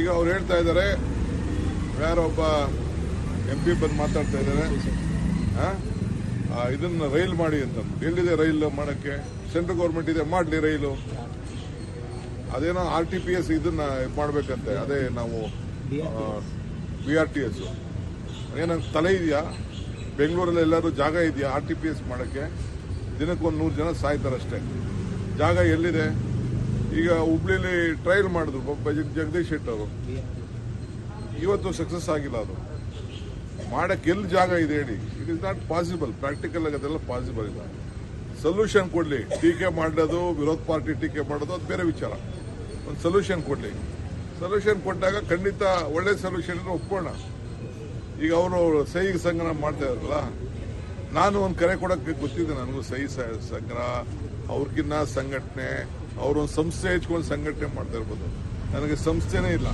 ಈಗ ಅವ್ರು ಹೇಳ್ತಾ ಇದ್ದಾರೆ ಯಾರೊಬ್ಬ ಎಂ ಪಿ ಬಂದು ಮಾತಾಡ್ತಾ ಇದ್ದಾರೆ. ಇದನ್ನ ರೈಲ್ ಮಾಡಿ ಅಂತ ಎಲ್ಲಿದೆ ರೈಲ್ ಮಾಡಕ್ಕೆ? ಸೆಂಟ್ರಲ್ ಗೌರ್ಮೆಂಟ್ ಇದೆ, ಮಾಡಲಿ ರೈಲು. ಅದೇನೋ ಆರ್ ಟಿ ಪಿ ಎಸ್ ಇದನ್ನ ಮಾಡ್ಬೇಕಂತೆ, ಅದೇ ನಾವು ಬಿ ಆರ್ ಟಿ ಎಸ್ ಏನಂತ ತಲೆ ಇದೆಯಾ? ಬೆಂಗಳೂರಲ್ಲಿ ಎಲ್ಲರೂ ಜಾಗ ಇದೆಯಾ ಆರ್ ಟಿ ಪಿ ಎಸ್ ಮಾಡಕ್ಕೆ? ದಿನಕ್ಕೊಂದು ನೂರು ಜನ ಸಾಯ್ತಾರಷ್ಟೇ. ಜಾಗ ಎಲ್ಲಿದೆ? ಈಗ ಹುಬ್ಳಿಲಿ ಟ್ರಯಲ್ ಮಾಡಿದ್ರು ಜಗದೀಶ್ ಶೆಟ್ಟಿ ಅವರು. ಇವತ್ತು ಸಕ್ಸಸ್ ಆಗಿಲ್ಲ ಅದು. ಮಾಡಕ್ಕೆ ಎಲ್ಲಿ ಜಾಗ ಇದೆ ಹೇಳಿ. It is not possible practical ಆಗಿ ಅದೆಲ್ಲ ಪಾಸಿಬಲ್ ಇಲ್ಲ. ಸೊಲ್ಯೂಷನ್ ಕೊಡ್ಲಿ. ಟೀಕೆ ಮಾಡೋದು ವಿರೋಧ ಪಾರ್ಟಿ ಟೀಕೆ ಮಾಡೋದು ಅದು ಬೇರೆ ವಿಚಾರ. ಒಂದು ಸೊಲ್ಯೂಷನ್ ಕೊಡ್ಲಿ. ಸೊಲ್ಯೂಷನ್ ಕೊಟ್ಟಾಗ ಖಂಡಿತ ಒಳ್ಳೆ ಸೊಲ್ಯೂಷನ್ ಇದ್ರೆ ಒಪ್ಕೋಣ. ಈಗ ಅವರು ಸಹಿ ಸಂಗ್ರಹ ಮಾಡ್ತಾ ಇದಾರಲ್ಲ ನಾನು ಒಂದು ಕರೆ ಕೊಡಕ್ಕೆ ಗೊತ್ತಿದೆ ನನಗೂ ಸಹಿ ಸಂಗ್ರಹ, ಅವ್ರಿಗಿನ್ನ ಸಂಘಟನೆ ಅವರೊಂದು ಸಂಸ್ಥೆ ಹೆಚ್ಕೊಂಡು ಸಂಘಟನೆ ಮಾಡ್ತಾ ಇರ್ಬೋದು. ನನಗೆ ಸಂಸ್ಥೆನೇ ಇಲ್ಲ.